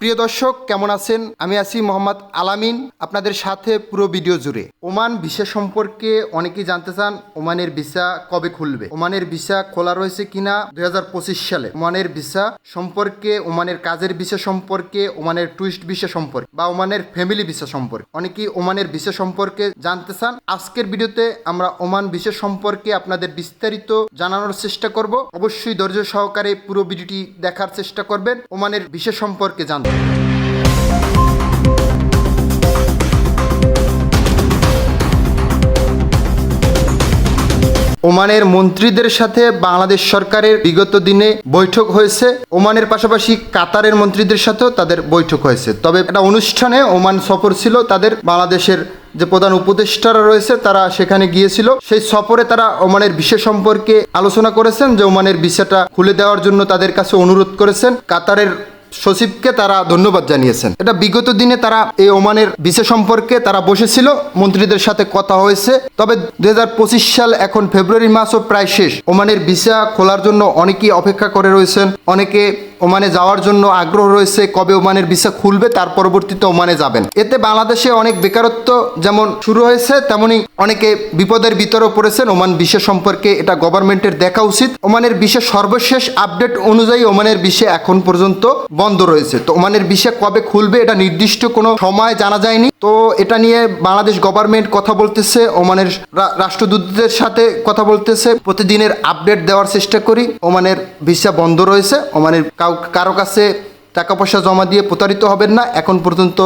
প্রিয় দর্শক, কেমন আছেন? আমি আছি মোহাম্মদ আলামিন, আপনাদের সাথে পুরো ভিডিও জুড়ে। ওমান ভিসা সম্পর্কে অনেকেই জানতে চান, ওমানের ভিসা কবে খুলবে? ওমানের ভিসা খোলা রয়েছে কিনা দুই হাজার পঁচিশ সালে? ওমানের ভিসা সম্পর্কে, ওমানের কাজের ভিসা সম্পর্কে, ওমানের টুরিস্ট ভিসা সম্পর্কে, বা ওমানের ফ্যামিলি ভিসা সম্পর্কে। অনেকেই ওমানের ভিসা সম্পর্কে জানতে চান। আজকের ভিডিওতে আমরা ওমান ভিসা সম্পর্কে আপনাদের বিস্তারিত জানানোর চেষ্টা করব। অবশ্যই ধৈর্য সহকারে পুরো ভিডিওটি দেখার চেষ্টা করবেন। ওমানের ভিসা সম্পর্কে জানতে। ওমানের মন্ত্রীদের সাথে বাংলাদেশ সরকারের বিগত দিনে বৈঠক হয়েছে। ওমানের পাশাপাশি কাতারের মন্ত্রীদের সাথেও তাদের বৈঠক হয়েছে। তবে একটা অনুষ্ঠানে ওমান সফর ছিল, তাদের বাংলাদেশের যে প্রধান উপদেষ্টারা রয়েছে, তারা সেখানে গিয়েছিল। সেই সফরে তারা ওমানের বিষয় সম্পর্কে আলোচনা করেছেন যে, ওমানের বিষয়টা খুলে দেওয়ার জন্য তাদের কাছে অনুরোধ করেছেন। কাতারের সচিবকে তারা ধন্যবাদ জানিয়েছেন। এটা বিগত দিনে তারা এই ওমানের বিষয় সম্পর্কে তারা বসেছিল, মন্ত্রীদের সাথে কথা হয়েছে। তবে দুই হাজার পঁচিশ সাল এখন ফেব্রুয়ারি মাসও প্রায় শেষ। ওমানের ভিসা খোলার জন্য অনেকেই অপেক্ষা করে রয়েছেন, অনেকে ওমানে যাওয়ার জন্য আগ্রহ রয়েছে কবে ওমানের ভিসা খুলবে, তার পরবর্তীতে ওমানে যাবেন। এতে বাংলাদেশে অনেক বেকারত্ব যেমন শুরু হয়েছে, তেমনি অনেকে বিপদের ভিতরেও পড়েছেন। ওমান বিষয় সম্পর্কে এটা গভর্নমেন্টের দেখা উচিত। ওমানের বিষয় সর্বশেষ আপডেট অনুযায়ী ওমানের বিষয় এখন পর্যন্ত বন্ধ রয়েছে। তো ওমানের বিষয় কবে খুলবে এটা নির্দিষ্ট কোনো সময় জানা যায়নি। তো এটা নিয়ে বাংলাদেশ গভর্নমেন্ট কথা বলতেছে, ওমানের রাষ্ট্রদূতদের সাথে কথা বলতেছে। প্রতিদিনের আপডেট দেওয়ার চেষ্টা করি। ওমানের ভিসা বন্ধ রয়েছে, ওমানের কারও কাছে টাকা পয়সা জমা দিয়ে প্রতারিত হবেন না, এখন পর্যন্ত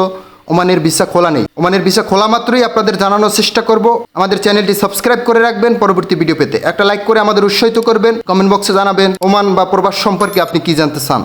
ওমানের ভিসা খোলা নেই। ওমানের ভিসা খোলা মাত্রই আপনাদের জানানোর চেষ্টা করব। আমাদের চ্যানেলটি সাবস্ক্রাইব করে রাখবেন। পরবর্তী ভিডিও পেতে একটা লাইক করে আমাদের উৎসাহিত করবেন। কমেন্ট বক্সে জানাবেন, ওমান বা প্রবাস সম্পর্কে আপনি কি জানতে চান?